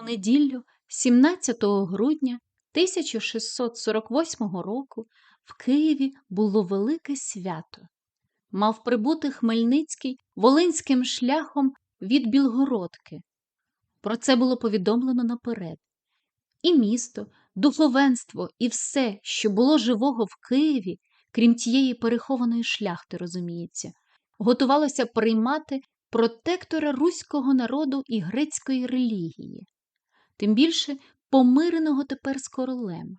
У неділю, 17 грудня 1648 року, в Києві було велике свято. Мав прибути Хмельницький волинським шляхом від Білгородки. Про це було повідомлено наперед. І місто, духовенство, і все, що було живого в Києві, крім тієї перехованої шляхти, розуміється, готувалося приймати протектора руського народу і грецької релігії, тим більше помиреного тепер з королем.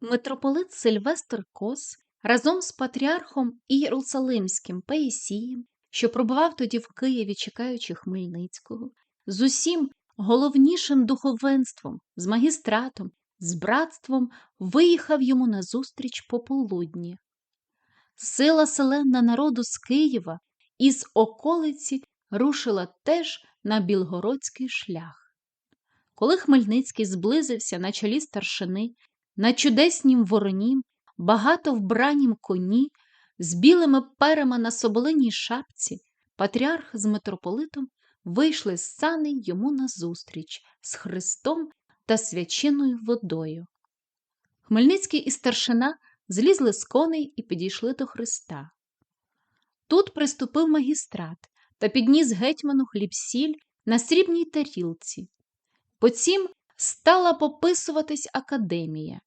Митрополит Сильвестр Кос разом з патріархом Ієрусалимським Паїсієм, що пробував тоді в Києві, чекаючи Хмельницького, з усім головнішим духовенством, з магістратом, з братством виїхав йому назустріч пополудні. Сила селенна народу з Києва із околиці рушила теж на білгородський шлях. Коли Хмельницький зблизився на чолі старшини, на чудеснім воронім, багато вбранім коні, з білими перами на соболиній шапці, патріарх з митрополитом вийшли з сани йому назустріч з Христом та свяченою водою. Хмельницький і старшина злізли з коней і підійшли до Христа. Тут приступив магістрат та підніс гетьману хліб-сіль на срібній тарілці. Потім стала пописуватись академія.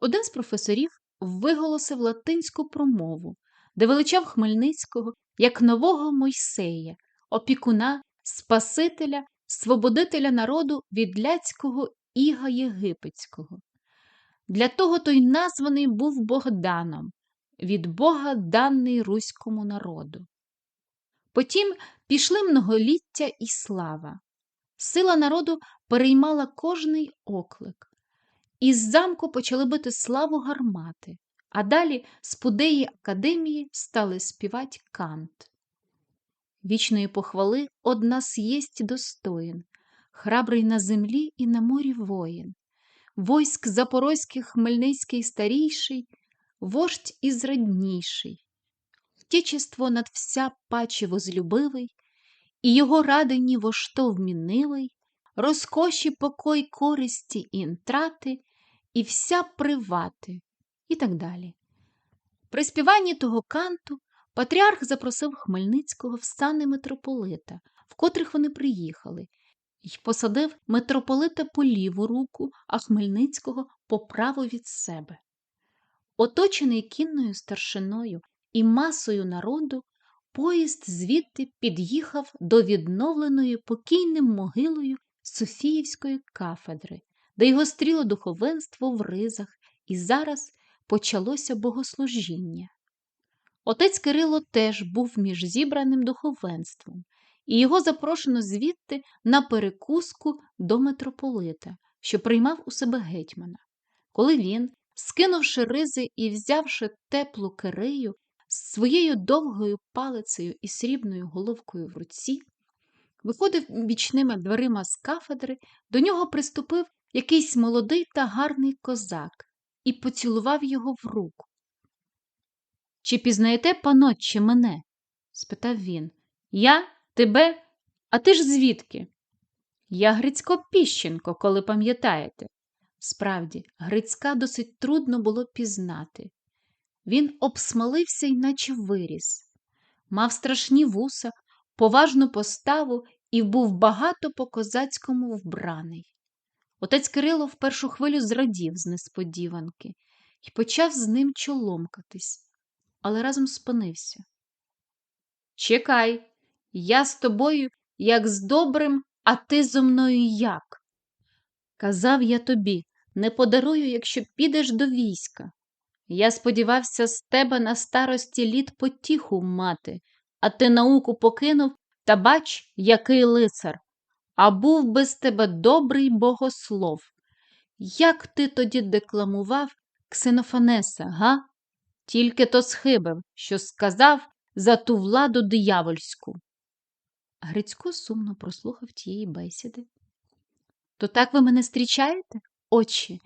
Один з професорів виголосив латинську промову, де величав Хмельницького як нового Мойсея, опікуна, Спасителя, свободителя народу від ляцького іга єгипетського. Для того той названий був Богданом, від Бога даний руському народу. Потім пішли многоліття і слава. Сила народу переймала кожний оклик. Із замку почали бити славу гармати, а далі з пудеї академії стали співати кант. Вічної похвали од нас єсть достоїн, храбрий на землі і на морі воїн, войск запорозьких Хмельницький старійший, вождь і зрадніший, Отечество над вся паче возлюбивий, і його радині во що розкоші покой користі і інтрати, і вся привати, і так далі. При співанні того канту патріарх запросив Хмельницького в сани митрополита, в котрих вони приїхали, і посадив митрополита по ліву руку, а Хмельницького по праву від себе. Оточений кінною старшиною і масою народу, поїзд звідти під'їхав до відновленої покійним могилою Софіївської кафедри, де його стріло духовенство в ризах, і зараз почалося богослужіння. Отець Кирило теж був між зібраним духовенством, і його запрошено звідти на перекуску до митрополита, що приймав у себе гетьмана. Коли він, скинувши ризи і взявши теплу кирею, з своєю довгою палицею і срібною головкою в руці, виходив бічними дверима з кафедри, до нього приступив якийсь молодий та гарний козак і поцілував його в руку. Чи пізнаєте, панотче, мене? спитав він. Я, тебе, а ти ж звідки? Я Грицько Піщенко, коли пам'ятаєте. Справді, Грицька досить трудно було пізнати. Він обсмалився й наче виріс, мав страшні вуса, поважну поставу і був багато по козацькому вбраний. Отець Кирило в першу хвилю зрадів з несподіванки і почав з ним чоломкатись, але разом спинився. Чекай, я з тобою, як з добрим, а ти зо мною як? Казав я тобі, не подарую, якщо підеш до війська. Я сподівався з тебе на старості літ потіху мати, а ти науку покинув та бач, який лицар. А був би з тебе добрий богослов. Як ти тоді декламував Ксенофанеса, га? Тільки то схибив, що сказав за ту владу диявольську. Грицько сумно прослухав тієї бесіди. То так ви мене зустрічаєте, очі?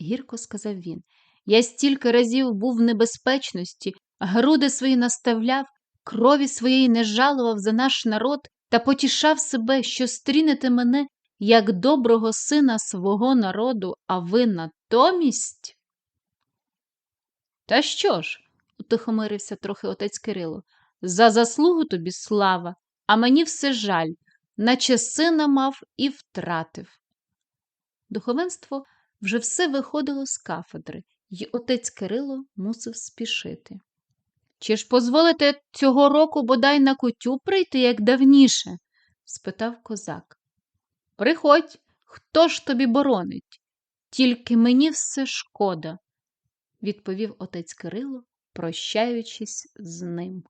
гірко сказав він. Я стільки разів був в небезпечності, груди свої наставляв, крові своєї не жалував за наш народ, та потішав себе, що стрінете мене як доброго сина свого народу, а ви натомість. Та що ж, утихомирився трохи отець Кирило, за заслугу тобі слава, а мені все жаль, наче сина мав і втратив. Духовенство вже все виходило з кафедри, і отець Кирило мусив спішити. Чи ж позволите цього року бодай на кутю прийти, як давніше? спитав козак. Приходь, хто ж тобі боронить? Тільки мені все шкода, відповів отець Кирило, прощаючись з ним.